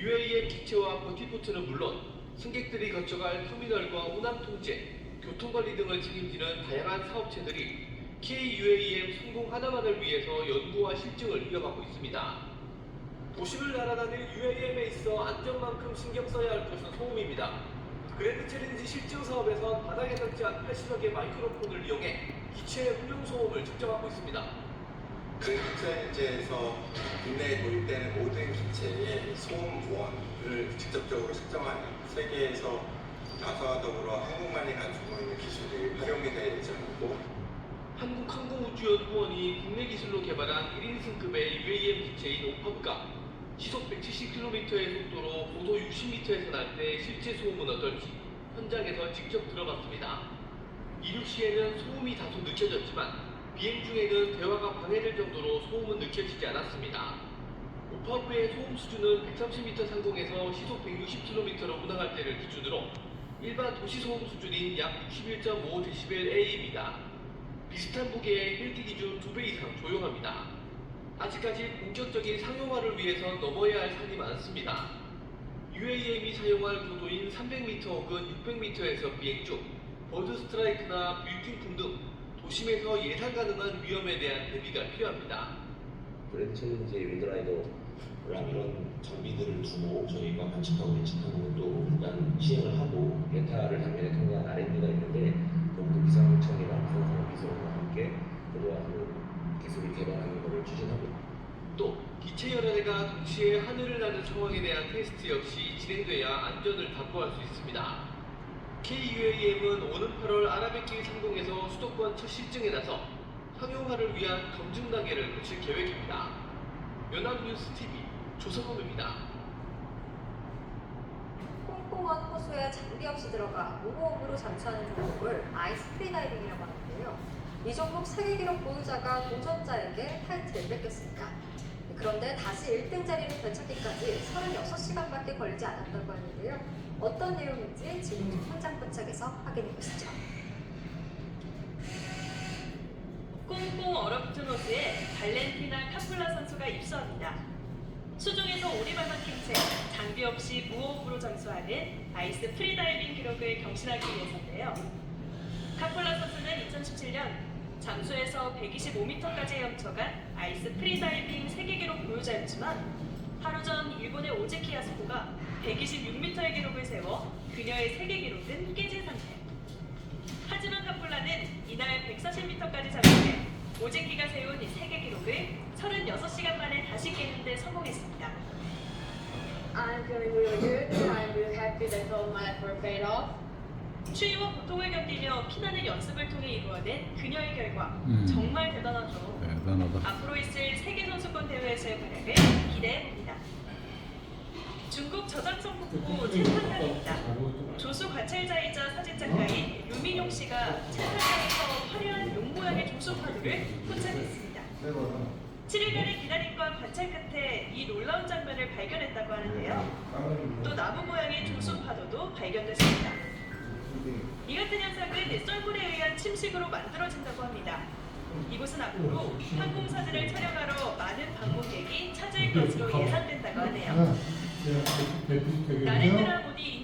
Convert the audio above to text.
UAE의 기체와 버티포트는 물론 승객들이 거쳐갈 터미널과 운항 통제, 교통관리 등을 책임지는 다양한 사업체들이 KUAM 성공 하나만을 위해서 연구와 실증을 이어가고 있습니다. 도심을 날아다닐 UAM에 있어 안전만큼 신경 써야 할 것은 소음입니다. 그랜드 챌린지 실증 사업에선 바닥에 닿지 않은 80여 개 마이크로폰을 이용해 기체의 훈용 소음을 측정하고 있습니다. 그랜드 챌린지에서 국내에 도입되는 모든 기체의 소음 보안을 직접적으로 측정하는 세계에서 나사와 더불어 한국만이 가지고 있는 기술이 활용이 될 예정이고 한국항공우주연구원이 국내 기술로 개발한 1인 승급의 UAM 기체인 오파브가 시속 170km의 속도로 고도 60m에서 날 때 실제 소음은 어떨지 현장에서 직접 들어봤습니다. 이륙 시에는 소음이 다소 느껴졌지만 비행 중에는 대화가 방해될 정도로 소음은 느껴지지 않았습니다. 오파브의 소음 수준은 130m 상공에서 시속 160km로 운항할 때를 기준으로 일반 도시 소음 수준인 약 61.5dBA입니다. 비슷한 무게의 헬기 기준 2배 이상 조용합니다. 아직까지 본격적인 상용화를 위해서 넘어야 할 산이 많습니다. UAM이 사용할 고도인 300m 혹은 600m에서 비행 중 버드 스트라이크나 빌딩풍 등 도심에서 예상 가능한 위험에 대한 대비가 필요합니다. 그랜드 챌린지의 윈드라이더랑 이런 장비들을 두고 저희가 관측하고 예측하고 또 일단 시행을 하고 베타를 작년에 통과한 R&D가 있는데 그것도 기상청이랑 부산산업기술원과 함께 그동안 그 기술을 개발하는 것을 추진하고. 또 기체 대가 동시에 하늘을 나는 상황에 대한 테스트 역시 진행돼야 안전을 담보할 수 있습니다. KUAM은 오는 8월 아라뱃길 상공에서 수도권 첫 실증에 나서 상용화를 위한 검증 단계를 거칠 계획입니다. 연합뉴스 TV 조성범입니다. 콩콩한 호수에 장비 없이 들어가 무호흡으로 잠수하는 종목을 아이스 프리다이빙이라고 하는데요. 이 종목 세계 기록 보유자가 도전자에게 타이틀을 뺏겼습니다. 그런데 다시 1등 자리를 되찾기까지 36시간밖에 걸리지 않았다고 하는데요. 어떤 내용인지 지금 현장 포착에서 확인해 보시죠. 꽁꽁 얼어붙은 호수에 발렌티나 카플라 선수가 입수합니다. 수중에서 오리발 막힌 채 장비 없이 무호흡으로 잠수하는 아이스 프리다이빙 기록을 경신하기 위해서인데요. 카플라 선수는 2017년 잠수에서 125m까지 헤엄쳐간 아이스 프리다이빙 세계 기록 보유자였지만 하루 전 일본의 오즈키 야스코가 126m의 기록을 세워 그녀의 세계 기록은 깨진 상태. 하지만 카플라는 이날 140m까지 잠수해 오제키가 세운 이 세계 기록을 36시간 만에 다시 깨는 데 성공했습니다. I'm feeling really good. I'm really happy that all my effort paid off. 추위와 고통을 견디며 피나는 연습을 통해 이루어낸 그녀의 결과 음. 정말 대단하죠. 대단하다. 앞으로 있을 세계 선수권 대회에서의 활약을 기대해 봅니다. 중국 저작성 북부 첸탄강입니다. 조수 관찰자이자 사진작가인 유민용 씨가 첸탄강에서 화려한 용 모양의 조수 파도를 포착했습니다. 7일간의 기다림과 관찰 끝에 이 놀라운 장면을 발견했다고 하는데요. 또 나무 모양의 조수 파도도 발견됐습니다. 침식으로 만들어진다고 합니다. 이곳은 앞으로 항공 사진을 촬영하러 많은 방문객이 찾을 것으로 예상된다고 하네요. 나렌드라 모디